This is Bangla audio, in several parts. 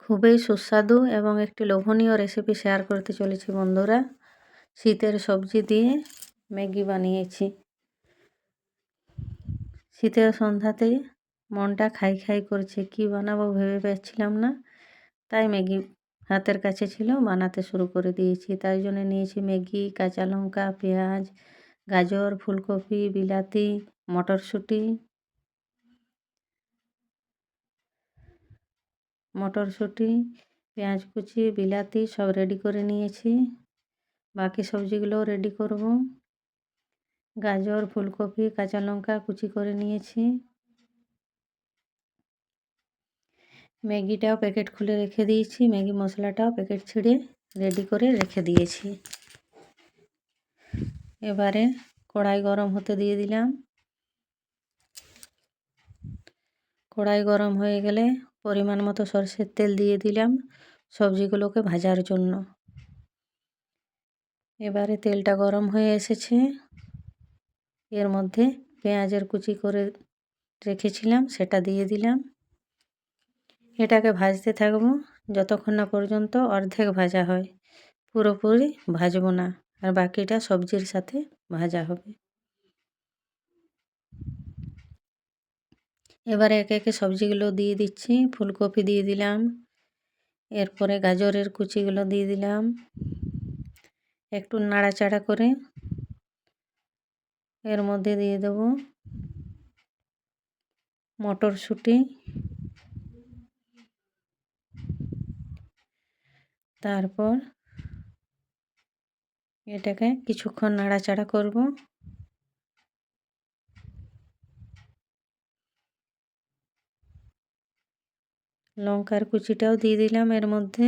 খুবই সুস্বাদু এবং একটি লোভনীয় রেসিপি শেয়ার করতে চলেছি বন্ধুরা। শীতের সবজি দিয়ে ম্যাগি বানিয়েছি। শীতের সন্ধ্যাতে মনটা খাই খাই করছে, কি বানাবো ভেবে পাচ্ছিলাম না। তাই ম্যাগি হাতের কাছে ছিল, বানাতে শুরু করে দিয়েছি। তাই জন্য নিয়েছি ম্যাগি, কাঁচা লঙ্কা, পেঁয়াজ, গাজর, ফুলকপি, বিলাতি, মটরশুঁটি মটরশুঁটি, পেঁয়াজ কুচি, বিলাতি সব রেডি করে নিয়েছি। বাকি সবজিগুলোও রেডি করব। গাজর, ফুলকপি, কাঁচা লঙ্কা কুচি করে নিয়েছি। ম্যাগিটাও প্যাকেট খুলে রেখে দিয়েছি। ম্যাগি মশলাটাও প্যাকেট ছিঁড়ে রেডি করে রেখে দিয়েছি। এবারে কড়াই গরম হতে দিয়ে দিলাম। কড়াই গরম হয়ে গেলে পরিমাণ মতো সরষের তেল দিয়ে দিলাম সবজিগুলোকে ভাজার জন্য। এবারে তেলটা গরম হয়ে এসেছে। এর মধ্যে পেঁয়াজের কুচি করে রেখেছিলাম, সেটা দিয়ে দিলাম। এটাকে ভাজতে থাকব যতক্ষণ না পর্যন্ত অর্ধেক ভাজা হয়। পুরোপুরি ভাজবো না, আর বাকিটা সবজির সাথে ভাজা হবে। এবারে একে একে সবজিগুলো দিয়ে দিচ্ছি। ফুলকপি দিয়ে দিলাম। এরপরে গাজরের কুচিগুলো দিয়ে দিলাম। একটু নাড়াচাড়া করে এর মধ্যে দিয়ে দেব মটরশুঁটি। তারপর এটাকে কিছুক্ষণ নাড়াচাড়া করব। লঙ্কার কুচিটাও দিয়ে দিলাম এর মধ্যে।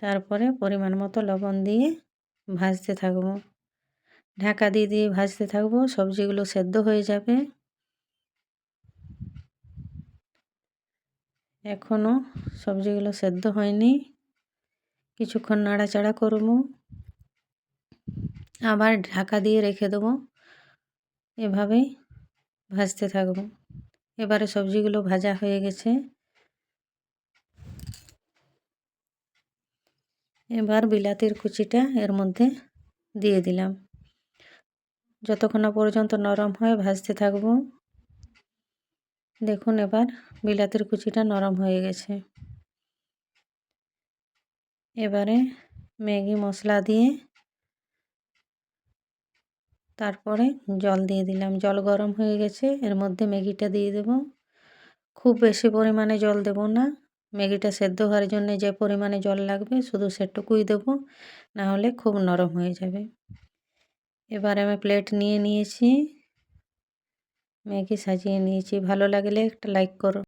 তারপরে পরিমাণ মতো লবণ দিয়ে ভাজতে থাকব। ঢাকা দিয়ে দিয়ে ভাজতে থাকব, সবজিগুলো সেদ্ধ হয়ে যাবে। এখনও সবজিগুলো সেদ্ধ হয়নি। কিছুক্ষণ নাড়াচাড়া করব। আবার ঢাকা দিয়ে রেখে দেবো। এভাবেই ভাজতে থাকব। এবারে সবজিগুলো ভাজা হয়ে গেছে। এবার বিলাতির কুচিটা এর মধ্যে দিয়ে দিলাম। যতক্ষণ পর্যন্ত নরম হয় ভাজতে থাকব, দেখুন এবার বিলাতির কুচিটা নরম হয়ে গেছে। এবারে ম্যাগি মশলা দিয়ে তারপরে জল দিয়ে দিলাম। জল গরম হয়ে গেছে, এর মধ্যে ম্যাগিটা দিয়ে দেব। খুব বেশি পরিমাণে জল দেব না। ম্যাগিটা সেদ্ধ হওয়ার জন্য যে পরিমাণে জল লাগবে, শুধু সেটুকুই দেবো, না হলে খুব নরম হয়ে যাবে। এবার আমি প্লেট নিয়ে নিয়েছি। ম্যাগি সাজিয়ে নিয়েছি। ভালো লাগলে একটা লাইক করো।